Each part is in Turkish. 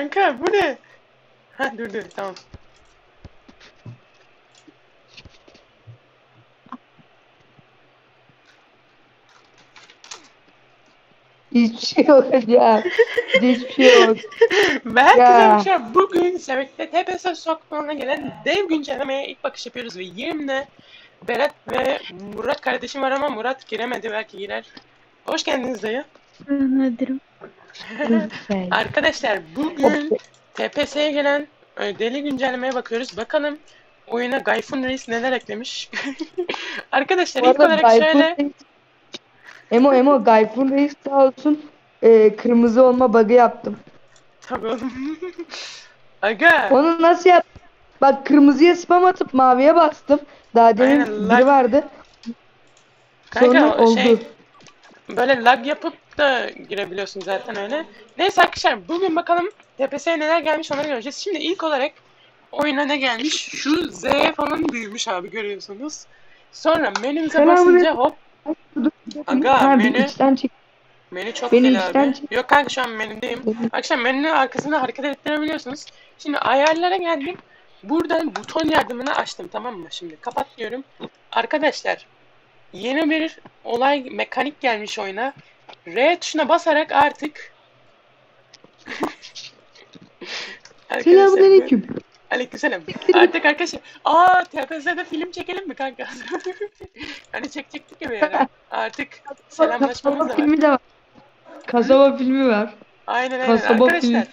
Kanka bu ne? Ha dur dur tamam. Hiçbir şey yok ya. Hiçbir şey yok. Ben Ya. arkadaşlar bugün Sevet'te TPS sokağına gelen dev güncellemeye ilk bakış yapıyoruz ve yerimde Berat ve Murat kardeşim var ama Murat giremedi belki girer. Hoş geldiniz dayı. Anladım. Lütfen. Arkadaşlar bugün TPS'ye gelen e, deli güncellemeye bakıyoruz. Bakalım oyuna Gayfun Reis neler eklemiş. Arkadaşlar Bu ilk arada olarak Gayfun şöyle Reis- Emo Emo Gayfun Reis sağ olsun e, kırmızı olma bug'ı yaptım. tabii oğlum. Aga Onu nasıl yap? Bak kırmızıya spam atıp maviye bastım. Daha demin Aynen, biri lag- vardı. Kanka, Sonra o oldu. şey- böyle lag yapıp da girebiliyorsun zaten öyle. Neyse arkadaşlar bugün bakalım TPS'ye neler gelmiş onları göreceğiz. Şimdi ilk olarak oyuna ne gelmiş? Şu Z falan büyümüş abi görüyorsunuz. Sonra menümüze basınca hop Aga, menü-. Menü çok Beni işten abi. Yok kanka şu an menüdeyim. Akşam menünün arkasında hareket ettirebiliyorsunuz. Şimdi ayarlara geldim. Buradan buton yardımını açtım tamam mı? Şimdi kapat diyorum. Arkadaşlar yeni bir olay mekanik gelmiş oyuna. R tuşuna basarak artık Selamünaleyküm. Aleykümselam. Artık arkadaşlar. Aa TPS'de film çekelim mi kanka? hani çekecektik ya bir ara. Artık selamlaşmamız da var. filmi de var. Kasaba filmi var. Aynen aynen Kasaba arkadaşlar.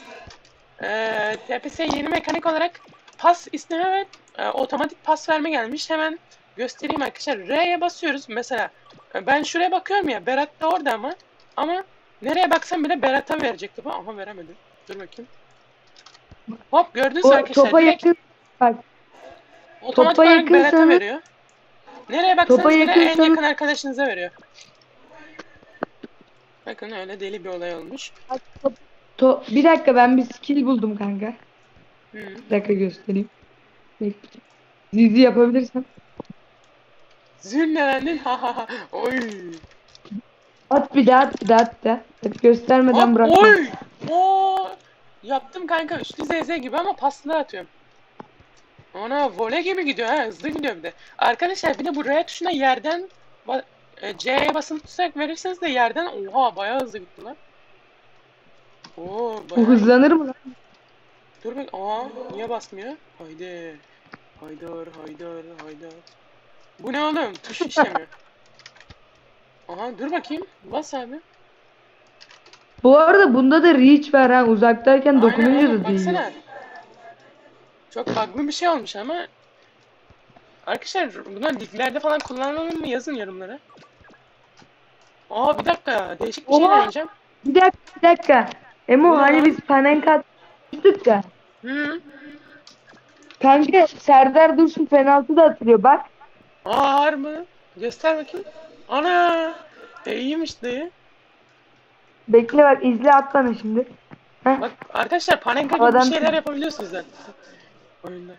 Eee TPS yeni mekanik olarak pas isteme ve e, otomatik pas verme gelmiş. Hemen göstereyim arkadaşlar. R'ye basıyoruz. Mesela e, ben şuraya bakıyorum ya. Berat da orada ama. Ama nereye baksam bile Berat'a verecekti bu ama veremedi. Dur bakayım. Hop gördünüz mü arkadaşlar? topa yakın bak otomatik topa olarak Berat'a veriyor. Nereye baksanız Topa bile en yakın arkadaşınıza veriyor. Bakın öyle deli bir olay olmuş. to bir dakika ben bir skill buldum kanka. Hı. Bir dakika göstereyim. Bekle. Zizi yapabilirsen. Zülnelendin ha ha ha. Oy. At bir daha at bir daha at bir daha. Hep göstermeden Hop, bırakma. oy! Oo! Yaptım kanka üçlü ZZ gibi ama paslı atıyorum. Ona voley gibi gidiyor ha hızlı gidiyor bir de. Arkadaşlar bir de bu R tuşuna yerden e, C'ye basılı tutarak verirseniz de yerden oha bayağı hızlı gitti lan. Oo Bu bayağı. hızlanır mı lan? Dur bak aa niye basmıyor? Haydi. Haydar haydar haydar. Bu ne oğlum? Tuş işlemiyor. Aha dur bakayım. Bas abi. Bu arada bunda da reach var ha. Uzaktayken dokununca oğlum, da değil. baksana. Çok bug'lı bir şey olmuş ama Arkadaşlar bunlar liglerde falan kullanılır mı yazın yorumlara. Aa bir dakika değişik bir şey Oha! deneyeceğim. Bir dakika bir dakika. Emo Ne hani biz panenka atmıştık ya. Hı. Kanka Serdar Dursun penaltı da atıyor bak. Aa harbi. Göster bakayım. Ana. E, iyiymiş dayı. Bekle bak izle at bana şimdi. Heh. Bak arkadaşlar panenka gibi Havadan- bir şeyler yapabiliyorsunuz zaten. Oyunda.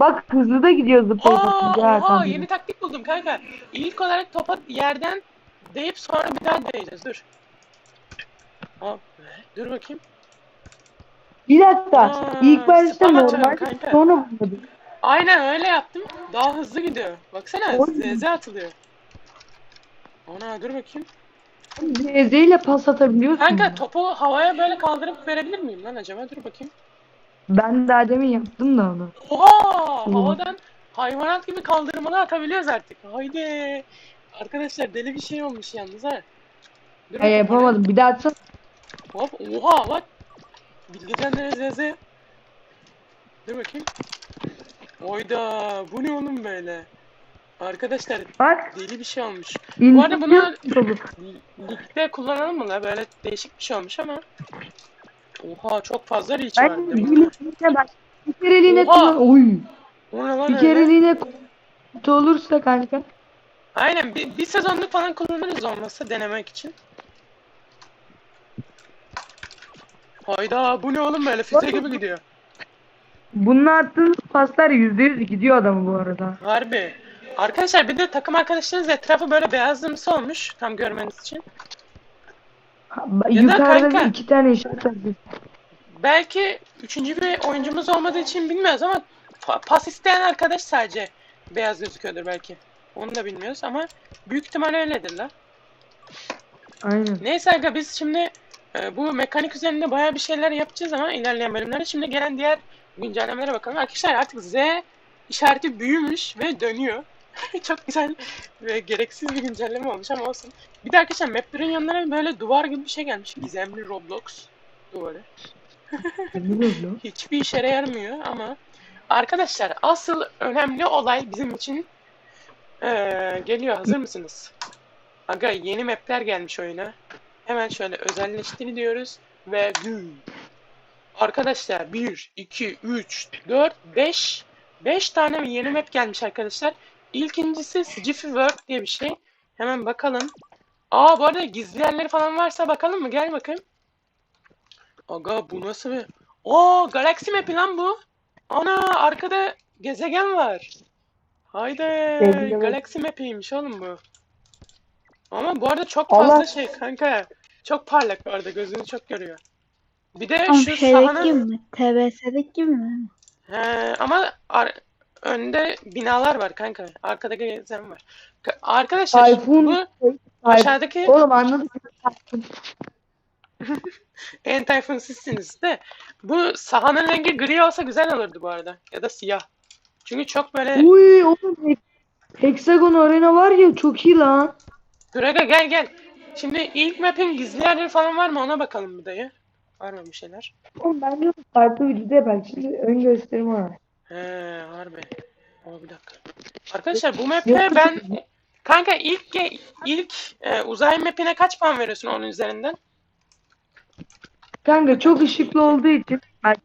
Bak hızlı da gidiyor zıplayıp Aa, oha yeni taktik buldum kanka. İlk olarak topa yerden deyip sonra bir daha değeceğiz. Dur. Hop. Dur bakayım. Bir dakika. Aa, İlk başta atıyorum normal kanka. sonra vurdu. Aynen öyle yaptım. Daha hızlı gidiyor. Baksana Oy. ZZ atılıyor. Ana dur bakayım. ZZ ile pas atabiliyorsun. Kanka topu havaya böyle kaldırıp verebilir miyim lan acaba? Dur bakayım. Ben daha demin yaptım da onu. Oha! Havadan hayvanat gibi kaldırmalı atabiliyoruz artık. Haydi. Arkadaşlar deli bir şey olmuş yalnız ha. Dur bakayım, yapamadım. Bir daha atsana. Hop oha bak. Bilgecanlara ZZ. Dur bakayım. Oyda bu ne oğlum böyle? Arkadaşlar Bak. deli bir şey olmuş. Bu arada bunu ligde kullanalım mı la? Böyle değişik bir şey olmuş ama. Oha çok fazla reach var. Bak. Bir kereliğine Oha! kullan. Oy. Bir kereliğine kutu olursa kanka. Aynen bir, bir sezonluk falan kullanırız olmazsa denemek için. Hayda bu ne oğlum böyle füze gibi gidiyor. Bununla attığınız paslar %100 gidiyor adamı bu arada. Harbi. Arkadaşlar bir de takım arkadaşlarınız etrafı böyle beyazlımsı olmuş tam görmeniz için. Ha, Ya da Yukarıda kanka. iki tane işaret var. Belki üçüncü bir oyuncumuz olmadığı için bilmiyoruz ama pa- pas isteyen arkadaş sadece beyaz gözüküyordur belki. Onu da bilmiyoruz ama büyük ihtimal öyledir la. Aynen. Neyse aga biz şimdi e, bu mekanik üzerinde bayağı bir şeyler yapacağız ama ilerleyen bölümlerde şimdi gelen diğer güncellemelere bakalım. Arkadaşlar artık Z işareti büyümüş ve dönüyor. Çok güzel ve gereksiz bir güncelleme olmuş ama olsun. Bir de arkadaşlar maplerin yanlarına böyle duvar gibi bir şey gelmiş. Gizemli Roblox duvarı. Hiçbir işe yaramıyor ama arkadaşlar asıl önemli olay bizim için eee, geliyor. Hazır mısınız? Aga yeni mapler gelmiş oyuna. Hemen şöyle özelleştir diyoruz ve güm. Arkadaşlar 1, 2, 3, 4, 5 5 tane yeni map gelmiş arkadaşlar. İlkincisi Jiffy World diye bir şey. Hemen bakalım. Aa bu arada gizli yerleri falan varsa bakalım mı? Gel bakayım. Aga bu nasıl bir... Oo Galaxy map'i lan bu. Ana arkada gezegen var. Haydi. Galaxy map'iymiş oğlum bu. Ama bu arada çok Allah- fazla şey kanka. Çok parlak bu arada gözünü çok görüyor. Bir de Ama şu şeydeki sahanın... gibi mi? TBS'deki gibi mi? He, ama ar- önde binalar var kanka. Arkada gezen var. Ka- Arkadaşlar Tayfun. bu aşağıdaki Oğlum anladım. en tayfun sizsiniz de bu sahanın rengi gri olsa güzel olurdu bu arada. Ya da siyah. Çünkü çok böyle Uy oğlum He- Hexagon Arena var ya çok iyi lan. Dur aga gel gel. Şimdi ilk map'in gizli yerleri falan var mı ona bakalım bir dayı. Var mı bir şeyler? Oğlum ben de farklı videoda bak şimdi ön gösterim var. He harbi. O bir dakika. Arkadaşlar bu map'e ben kanka ilk ilk e, uzay map'ine kaç puan veriyorsun onun üzerinden? Kanka çok ışıklı olduğu için bak,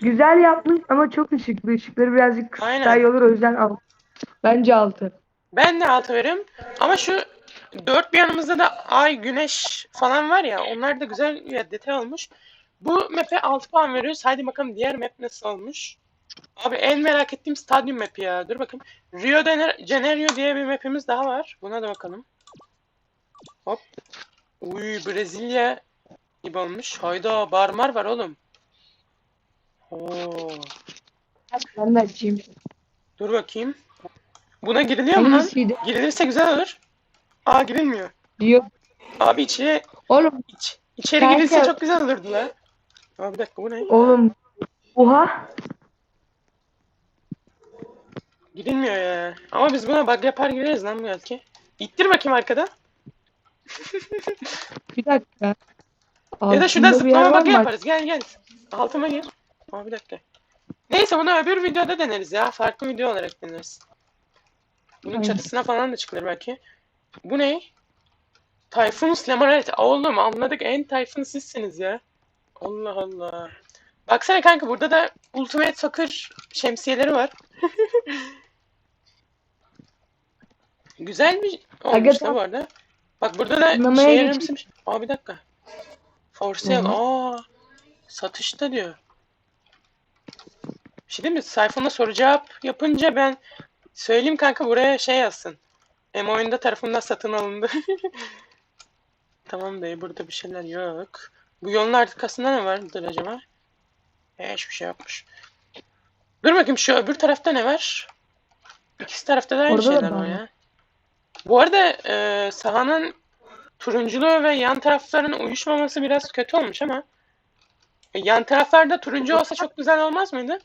güzel yapmış ama çok ışıklı. Işıkları birazcık kısıtlı Aynen. olur o yüzden al. Bence 6. Ben de 6 veriyorum. Ama şu dört bir yanımızda da ay, güneş falan var ya onlar da güzel bir detay olmuş. Bu map'e 6 puan veriyoruz. Haydi bakalım diğer map nasıl olmuş. Abi en merak ettiğim stadyum map'i ya. Dur bakayım. Rio de Janeiro diye bir map'imiz daha var. Buna da bakalım. Hop. Uy Brezilya gibi olmuş. Hayda barmar var oğlum. Oo. Ben de açayım. Dur bakayım. Buna giriliyor mu lan? Hangisiydi? Girilirse güzel olur. Aa girilmiyor. Diyor. Abi içeri, Oğlum iç, içeri Kanka. girilse çok güzel olurdu la. Aa bir dakika bu ne? oğlum. Oha. Girilmiyor ya. Ama biz buna bug yapar gireriz lan belki. İttir bakayım arkada. Bir dakika. Ya da şuradan Altında bir yer zıplama var mı? yaparız. Gel gel. Altıma gir. Aa bir dakika. Neyse bunu öbür videoda deneriz ya. Farklı video olarak deneriz. Bunun Aynen. çatısına falan da çıkılır belki. Bu ne? Tayfun Slamaret. Oğlum anladık en Tayfun sizsiniz ya. Allah Allah. Baksana kanka burada da Ultimate Soccer şemsiyeleri var. Güzel bir olmuş da bu arada. Bak burada da şey yaramsın. Aa bir dakika. For sale. Aa satışta diyor. Bir şey değil mi? Sayfana soru cevap yapınca ben söyleyeyim kanka buraya şey yazsın. Em oyunda tarafından satın alındı. tamam dayı burada bir şeyler yok. Bu yolun arkasında ne vardır acaba? E, hiçbir şey yokmuş. Dur bakayım şu öbür tarafta ne var? İkisi tarafta da aynı Orada da şeyler var ya. Bu arada e, sahanın turunculuğu ve yan tarafların uyuşmaması biraz kötü olmuş ama e, yan taraflarda turuncu olsa çok güzel olmaz mıydı?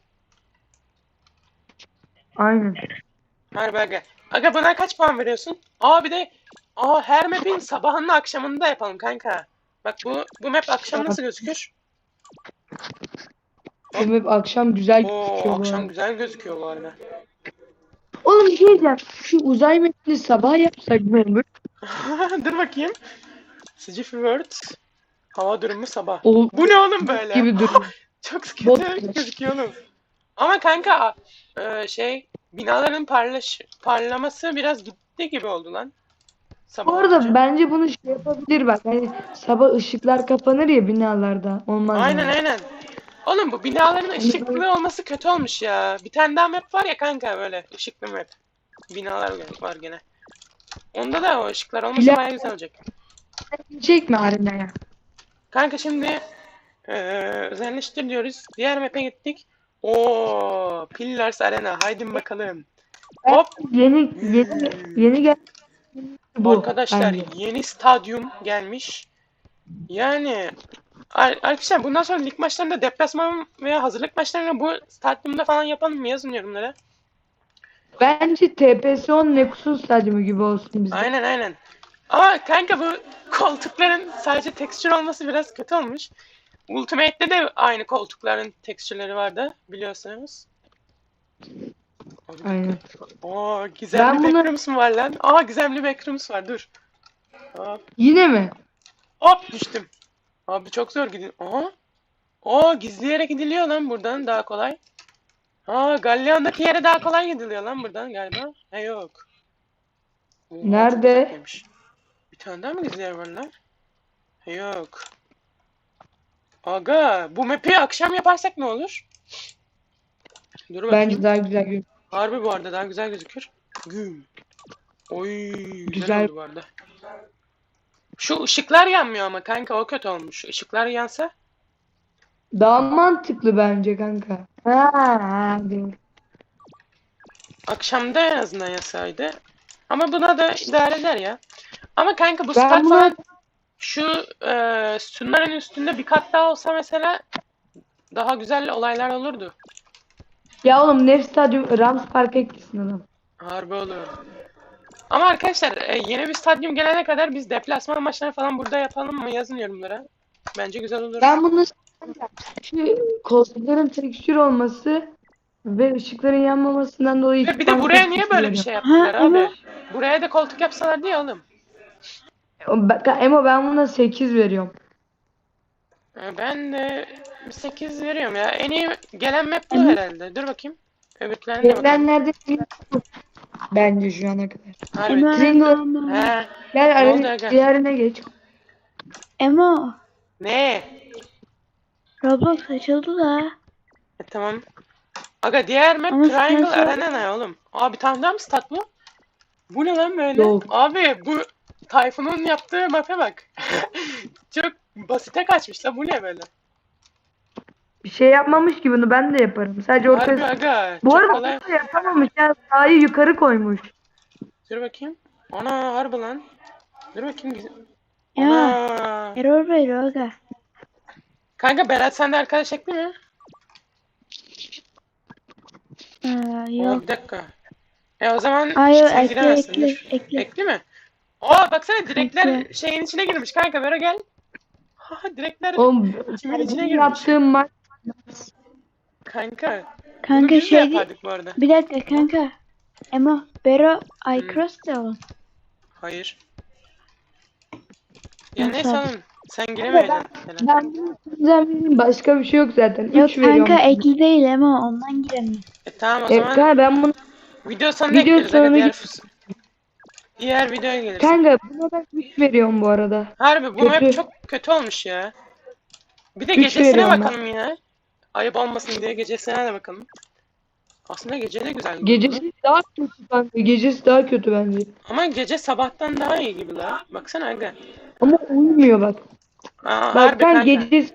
Aynen. Harbi aga. Buna kaç puan veriyorsun? Aa bir de aa her map'in sabahında akşamını da yapalım kanka. Bak bu bu map akşam nasıl gözükür? Benim hep akşam güzel Oo gözüküyor bu akşam arada. güzel gözüküyor bu arada. Oğlum bir şey diyeceğim. Şu uzay metni sabah yapsak ne olur? Dur bakayım. Sıcı Word. Hava durumu sabah. O Bu ne oğlum böyle? gibi duruyor. Çok Bot kötü gözüküyor oğlum. Ama kanka e, şey binaların parlaş parlaması biraz gitti gibi oldu lan. Sabah Bu arada olunca. bence bunu şey yapabilir bak. Hani sabah ışıklar kapanır ya binalarda. Olmaz Aynen yani. aynen. Oğlum bu binaların ışıklı olması kötü olmuş ya. Bir tane daha map var ya kanka böyle ışıklı map. Binalar var gene. Onda da o ışıklar olmasa Bile- bayağı güzel olacak. Çekme arenaya. Kanka şimdi eee özelleştir diyoruz. Diğer map'e gittik. Oo, Pillars Arena. Haydi bakalım. Hop. Yeni yeni yeni gel. Bu Arkadaşlar bence. yeni stadyum gelmiş. Yani ar- arkadaşlar bundan sonra lig maçlarında deplasman veya hazırlık maçlarında bu stadyumda falan yapalım mı? Yazın yorumlara. Bence TPS 10 Nexus stadyumu gibi olsun bizde. Aynen aynen. Ama kanka bu koltukların sadece tekstür olması biraz kötü olmuş. Ultimate'de de aynı koltukların tekstürleri vardı biliyorsunuz. Aynen. Oo gizemli Ben bunu- backrooms var lan? Aa gizemli backrooms var dur. Hop, Yine mi? hop düştüm. Abi çok zor gidiyor. Aha. Oo gizleyerek gidiliyor lan buradan daha kolay. Aa Galleon'daki yere daha kolay gidiliyor lan buradan galiba. He yok. Nerede? Bir tane daha mı gizli yer var lan? He yok. Aga bu map'i akşam yaparsak ne olur? Dur bakayım. Bence daha güzel görünüyor. Harbi bu arada daha güzel gözükür. Güm. Oy güzel, Güzel. oldu bu arada. Şu ışıklar yanmıyor ama kanka o kötü olmuş. Işıklar yansa Daha mantıklı bence kanka. Ha, akşamda en azından yansaydı. Ama buna da idare eder ya. Ama kanka bu Ben stat bunu- falan şu e, sütunların üstünde bir kat daha olsa mesela daha güzel olaylar olurdu. Ya oğlum Nef Stadyum Rams Park'a gitsin adam. Harbi olur. Ama arkadaşlar e, yeni bir stadyum gelene kadar biz deplasman maçları falan burada yapalım mı? Yazın yorumlara. Bence güzel olur. Ben bunu şu koltukların tekstür olması ve ışıkların yanmamasından dolayı bir de buraya niye böyle bir şey yaptılar Ha, abi? evet. Buraya da koltuk yapsalar diye oğlum. Ben, Emo ben buna 8 veriyorum. Ben de 8 veriyorum ya. En iyi gelen map bu herhalde. Dur bakayım. Öbürlerine de bakalım. Gelenlerde bence şu ana kadar. Harbi. Emo, He. Gel oldu diğerine geç. Emo, Ne? Roblox açıldı da. E, tamam. Aga diğer map Ama Triangle sen- Arena ne oğlum? Abi bir tane daha mı stat bu? Bu ne lan böyle? Yok. Abi bu Tayfun'un yaptığı map'e bak. Çok basite kaçmış la bu ne böyle? Bir şey yapmamış ki bunu ben de yaparım. Sadece Harbi ortaya... aga. Bu çok arada kolay. bunu da yapamamış ya. Sahayı yukarı koymuş. Dur bakayım. Ana harbi lan. Dur bakayım. güzel- Ya, Ana. error veriyor aga. Kanka Berat sen de arkadaş ekli mi? Oo, yok. bir dakika. E o zaman Hayır, sen ekle, giremezsin. ekle, dur. ekle. Ekli mi? Aa baksana direkler Ekle. şeyin içine girmiş kanka Bero gel. Ha direkler Oğlum kimin içine girmiş? yaptığım maç Kanka. Bunu Kanka de şey yapardık bu arada. Bir dakika kanka. Emo, Bero, iCross da oğlum. Hayır. Ya abi? oğlum. Sen giremeyeceksin. ben bunu sizden başka bir şey yok zaten. Yok 3 veriyorum. kanka ekli değil Emo, ondan giremiyor. E tamam o E, zaman kanka ben bunu video sonuna video ekleriz. diğer, fıs- diğer videoya geliriz. kanka buna ben 3 veriyorum bu arada. Harbi bu map çok kötü olmuş ya. Bir de Üç gecesine veriyorum bakalım ya. Ayıp olmasın diye gecesine de bakalım. Aslında gece de güzel. Gecesi daha kötü kanka. Gecesi daha kötü bence. Ama gece sabahtan daha iyi gibi la. Baksana aga. Ama uyumuyor bak. Aa, Bak harbi ben kanka. gecesi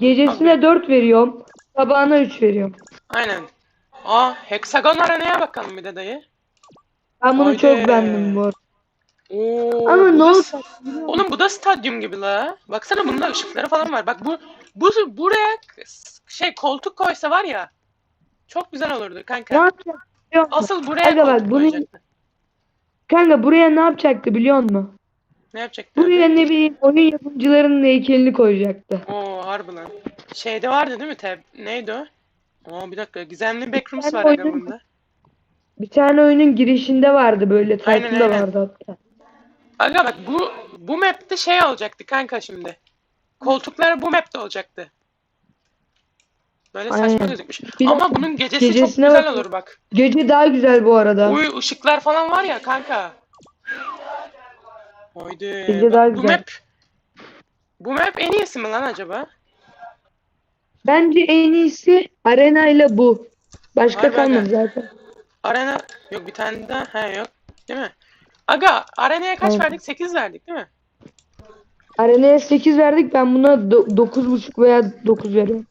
gecesine 4 veriyorum. Sabahına 3 veriyorum. Aynen. Aa heksagon arenaya bakalım bir de dayı. Ben bunu Haydi. çok beğendim bu arada. Oo, Ama bu ne da- olsa Oğlum bu da stadyum gibi la. Baksana bunda ışıkları falan var. Bak bu bu buraya şey koltuk koysa var ya. Çok güzel olurdu ne kanka. yapacak biliyor musun? Asıl buraya Aga bak, koltuk bunu- koyacaktı. Kanka buraya ne yapacaktı biliyor musun? Ne yapacaktı? Buraya ne bileyim oyun yapımcılarının heykelini koyacaktı. Oo harbi lan. Şeyde vardı değil mi tab? Neydi o? Aa bir dakika. Gizemli backrooms var aga oyunun- bunda. Bir tane oyunun girişinde vardı böyle. Aynen, aynen. vardı hatta. Aga bak bu bu map'te şey olacaktı kanka şimdi. Koltuklar bu map'te olacaktı. Böyle saçma Aynen. gözükmüş. Bir Ama bunun gecesi çok gecesine güzel bak. olur bak. Gece daha güzel bu arada. Uy ışıklar falan var ya kanka. Gece bak daha bu güzel. map bu map en iyisi mi lan acaba? Bence en iyisi arena ile bu. Başka Harbi kalmadı zaten. Arena yok bir tane daha. He yok. Değil mi? Aga arenaya kaç Evet. verdik? 8 verdik değil mi? Arena'ya 8 verdik. Ben buna do- 9.5 veya 9 veriyorum.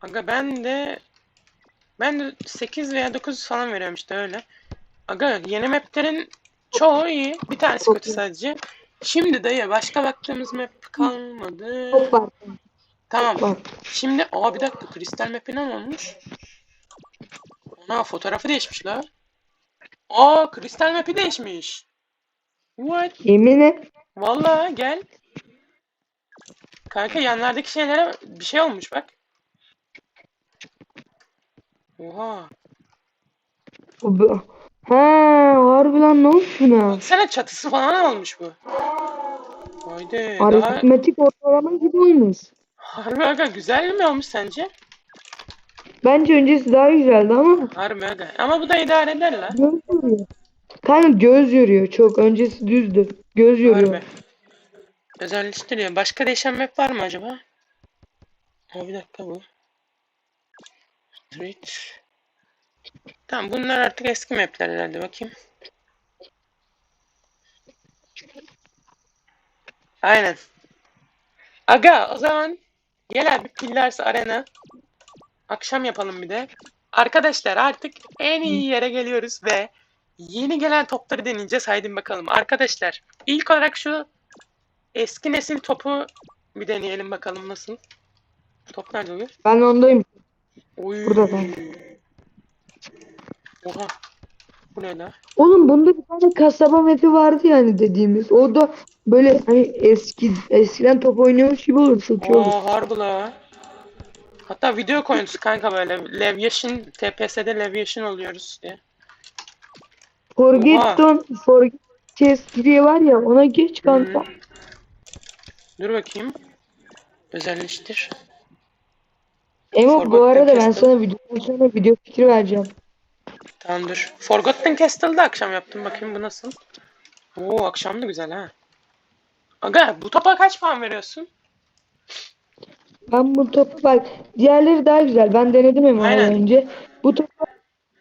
Aga ben de ben de 8 veya 9 falan veriyorum işte öyle. Aga yeni maplerin çoğu iyi. Bir tanesi Çok kötü iyi. sadece. Şimdi dayı başka baktığımız map kalmadı. Çok var. Tamam. Var. Şimdi aa bir dakika kristal map'i ne olmuş? Ana fotoğrafı değişmiş la. Aa kristal map'i değişmiş. What? Yemin et. Vallahi gel. Kanka yanlardaki şeylere bir şey olmuş bak. Oha. Ha, harbi lan ne olmuş buna? Baksana çatısı falan olmuş bu. Haydi Aritmetik ortalama gibi olmuş. harbi aga güzel mi olmuş sence? Bence öncesi daha güzeldi ama Harbi aga. Ama bu da idare eder la. göz yoruyor. Kanka göz yoruyor çok. Öncesi düzdü. Göz yoruyor. Harbi. Özelleştiriyor. Başka değişen map var mı acaba? Ha bir dakika bu. Street. Tamam bunlar artık eski mapler herhalde bakayım. Aynen. Aga o zaman gel abi Pillars Arena. Akşam yapalım bir de. Arkadaşlar artık en iyi yere geliyoruz ve yeni gelen topları deneyeceğiz. Haydi bakalım. Arkadaşlar ilk olarak şu eski nesil topu bir deneyelim bakalım nasıl. Top nerede oluyor? Ben ondayım. Oy. Burada ben. Oha. Bu ne la? Oğlum bunda bir tane kasaba mapi vardı yani dediğimiz. O da böyle hani eski eskiden top oynuyormuş gibi olur. Çok iyi olur. Aa harbi la. Hatta video koyuntusu kanka böyle. Levyashin, TPS'de Levyashin oluyoruz diye. Forget Oha. don't forget chess diye var ya ona geç kanka. Hmm. Dur bakayım. Özelleştir. Emo bu arada ben sana video sonra video fikri vereceğim. Tamam dur. Forgotten Castle'da akşam yaptım. Bakayım bu nasıl? Oo akşam da güzel ha. Aga bu topa kaç puan veriyorsun? Ben bu topu bak diğerleri daha güzel. Ben denedim Emo Aynen. önce. Bu topa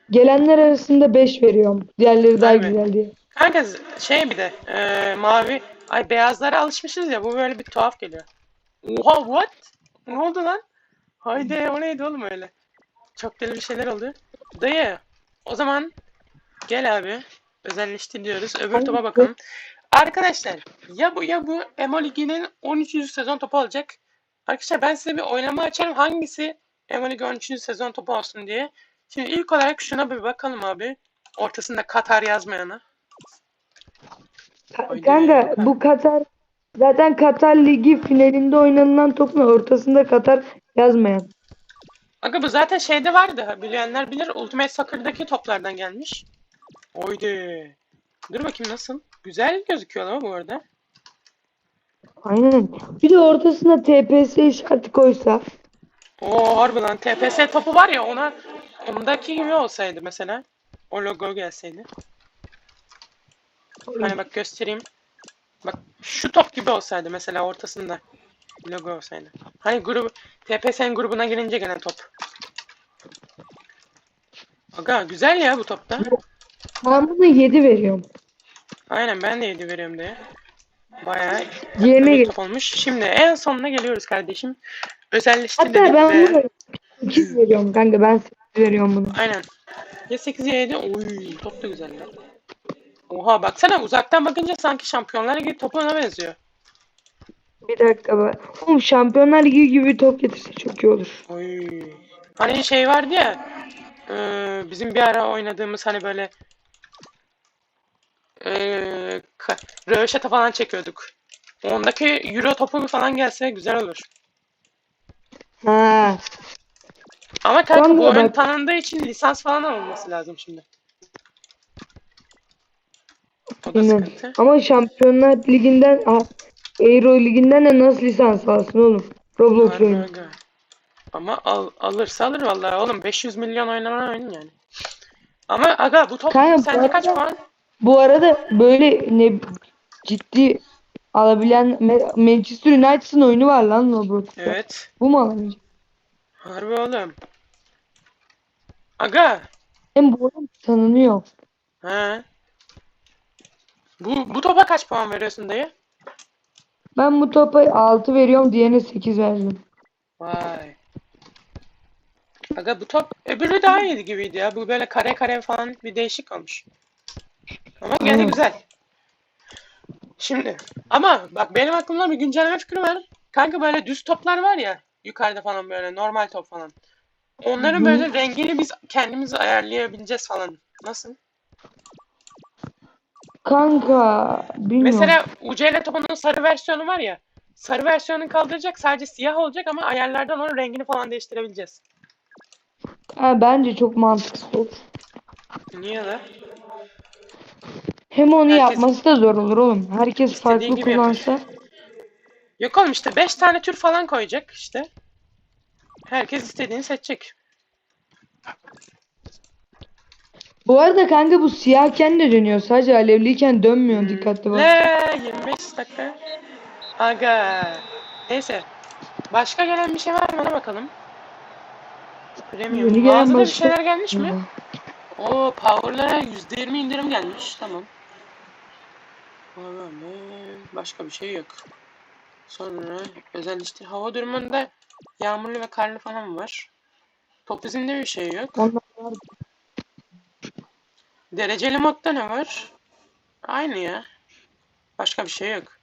gelenler arasında 5 veriyorum. Diğerleri daha Aynen. güzel diye. Kanka şey bir de eee, mavi ay beyazlara alışmışız ya bu böyle bir tuhaf geliyor. Oha what? Ne oldu lan? Haydi o neydi oğlum öyle? Çok deli bir şeyler oldu. Dayı o zaman gel abi özelleştir diyoruz. Öbür topa top? bakalım. Arkadaşlar ya bu ya bu Emo Ligi'nin 13. sezon topu olacak. Arkadaşlar ben size bir oynama açarım hangisi Ligi 13. sezon topu olsun diye. Şimdi ilk olarak şuna bir bakalım abi. Ortasında Katar yazmayana. Ka-. Kanka bu Katar zaten Katar Ligi finalinde oynanılan topun ortasında Katar yazmayan. Aga bu zaten şeyde vardı. Bilenler bilir. Ultimate Soccer'daki toplardan gelmiş. Oydi. Dur bakayım nasıl? Güzel gözüküyor ama bu arada. Aynen. Bir de ortasına TPS işareti koysa. Oo harbi lan. TPS topu var ya ona ondaki gibi olsaydı mesela. O logo gelseydi. Hani bak göstereyim. Bak şu top gibi olsaydı mesela ortasında logo olsaydı. Hani grubu TPS'nin grubuna girince gelen top. Aga güzel ya bu topta. Ben buna 7 veriyorum. Aynen ben de 7 veriyorum diye. Bayağı top olmuş. Şimdi en sonuna geliyoruz kardeşim. Özelleştir Hatta ben ve... buna 8 veriyorum kanka. Ben 8 veriyorum bunu. Aynen. Ya 8 ya 7. Oy top da güzel lan. Oha baksana uzaktan bakınca sanki Şampiyonlar Ligi topuna benziyor. Bir dakika bak. Oğlum Şampiyonlar Ligi gibi bir top getirse çok iyi olur. Oy. Hani şey vardı ya. e, bizim bir ara oynadığımız hani böyle e, röveşata falan çekiyorduk. Ondaki Euro topu falan gelse güzel olur. Ha. Ama kanka bu oyun bak- tanındığı için lisans falan alınması lazım şimdi. O da Aynen. sıkıntı. Ama Şampiyonlar Ligi'nden ah, Euro Ligi'nden de nasıl lisans alsın oğlum? Roblox oyunu. Ama al, alırsa alır vallahi oğlum 500 milyon oynanan oyun yani. Ama aga bu top Kanka, bu sence kaç arada- puan? Bu arada böyle ne ciddi alabilen Ma- Manchester United'ın oyunu var lan Roblox'ta. Evet. Bu mu alamayacak? Harbi oğlum. Aga. Hem bu oyun tanınıyor. He. Bu, bu topa kaç puan veriyorsun dayı? Ben bu topa 6 veriyorum. Diğerine 8 verdim. Vay. Aga bu top öbürü daha iyiydi gibiydi ya. Bu böyle kare kare falan bir değişik olmuş. Ama gene güzel. Şimdi ama bak benim aklımda bir güncelleme fikri var. Kanka böyle düz toplar var ya yukarıda falan böyle normal top falan. Onların böyle rengini biz kendimiz ayarlayabileceğiz falan. Nasıl? Kanka bilmiyorum. Mesela UCL topunun sarı versiyonu var ya. Sarı versiyonunu kaldıracak sadece siyah olacak ama ayarlardan onun rengini falan değiştirebileceğiz. Ha, bence çok mantıksız. Niye lan? Hem onu Herkes- yapması da zor olur oğlum. Herkes İstediğin farklı gibi kullansa. Yok oğlum işte 5 tane tür falan koyacak işte. Herkes istediğini seçecek. Bu arada kanka bu siyahken de dönüyor. Sadece alevliyken dönmüyor. Dikkatli bak. Le 25 dakika. Aga. Neyse. Başka gelen bir şey var mı ona bakalım. Premium. Yeni gelen Mağazada bir başka- şeyler gelmiş mi? Oo Power'lara %20 indirim gelmiş. Tamam. Başka bir şey yok. Sonra özel işte hava durumunda yağmurlu ve karlı falan var. Top izinde bir şey yok. Dereceli modda ne var? Aynı ya. Başka bir şey yok.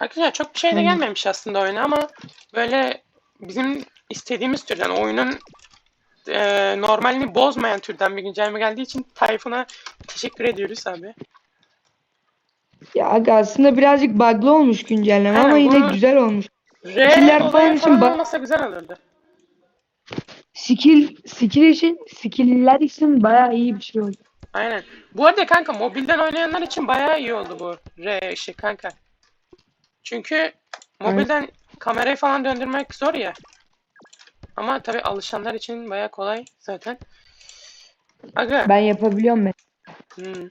Arkadaşlar çok bir şey de Aynen. gelmemiş aslında oyuna ama böyle bizim istediğimiz türden oyunun e, normalini bozmayan türden bir güncelleme geldiği için Tayfun'a teşekkür ediyoruz abi. Ya aga aslında birazcık bug'lı olmuş güncelleme Aynen, ama yine bunu- güzel olmuş. R Skiller falan için bak- olmasa güzel olurdu. Skill, skill için, skill'ler için bayağı iyi bir şey oldu. Aynen. Bu arada kanka mobilden oynayanlar için bayağı iyi oldu bu R işi kanka. Çünkü mobilden kamerayı falan döndürmek zor ya. Ama tabi alışanlar için bayağı kolay zaten. Aga. Ben yapabiliyorum ben. hmm.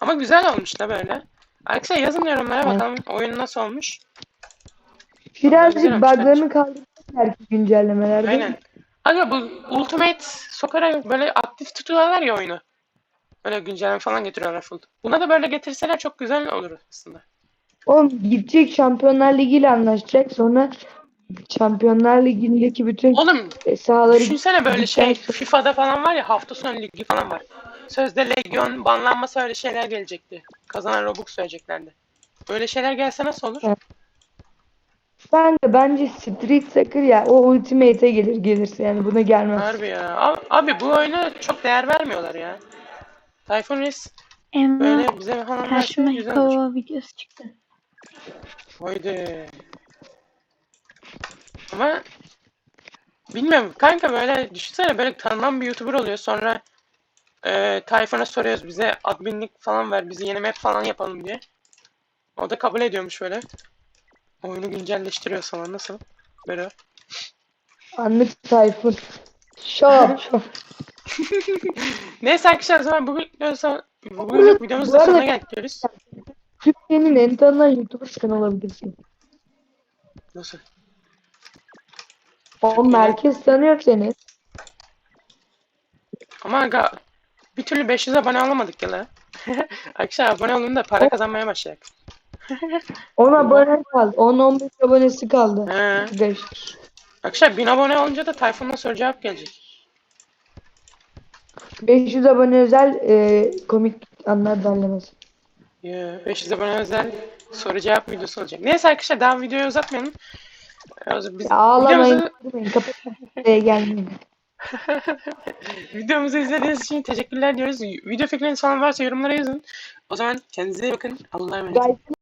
Ama güzel olmuş da böyle. Arkadaşlar yazın yorumlara Evet. bakalım oyun nasıl olmuş. Birazcık bug'larını kaldırmışlar ki güncellemelerde. Aynen. Aga bu Ultimate Soccer'a böyle aktif tutuyorlar ya oyunu. Böyle güncelleme falan getiriyorlar full. Buna da böyle getirseler çok güzel olur aslında. Oğlum gidecek Şampiyonlar Ligi ile anlaşacak. Sonra Şampiyonlar Ligi'ndeki bütün Oğlum e, sahaları Düşünsene böyle şey FIFA'da falan var ya hafta sonu ligi falan var. Sözde Legion banlanmasa öyle şeyler gelecekti. Kazanan Robux vereceklerdi. Böyle şeyler gelse nasıl olur? Evet. Ben de bence Street Soccer ya o Ultimate'e gelir gelirse yani buna gelmez. Harbi ya. Abi, abi bu oyuna çok değer vermiyorlar ya. Typhoon Reis Emrah böyle bize falan verse karşıma. Hippo videosu çıktı. Haydi. Ama bilmiyorum kanka böyle düşünsene böyle tanınan bir YouTuber oluyor sonra e, Tayfun'a soruyoruz bize adminlik falan ver bizi yeni map falan yapalım diye. O da kabul ediyormuş böyle. Oyunu güncelleştiriyor falan nasıl? Böyle. Anlık Tayfun. Şap şap. Neyse arkadaşlar o zaman bugün bugün videomuzun Bu sonuna geldik diyoruz. Türkiye'nin en tanınan YouTuber sen olabilirsin. Nasıl? O merkez tanıyor seni. Ama aga bir türlü 500 abone olamadık ya la. Arkadaşlar abone olun da para kazanmaya başlayalım. 10 abone kaldı. 10-15 abonesi kaldı. He. Arkadaşlar. Arkadaşlar 1000 abone olunca da Tayfun'dan soru cevap gelecek. 500 abone özel e, komik anlar derlemesi. Ya, 500 abone özel soru cevap videosu olacak. Neyse arkadaşlar daha videoyu uzatmayalım. Biz Ya ağlamayın. videomuzu, gelmeyin. videomuzu izlediğiniz için teşekkürler diyoruz. Video fikriniz falan varsa yorumlara yazın. O zaman kendinize iyi bakın. Allah'a emanet. olun.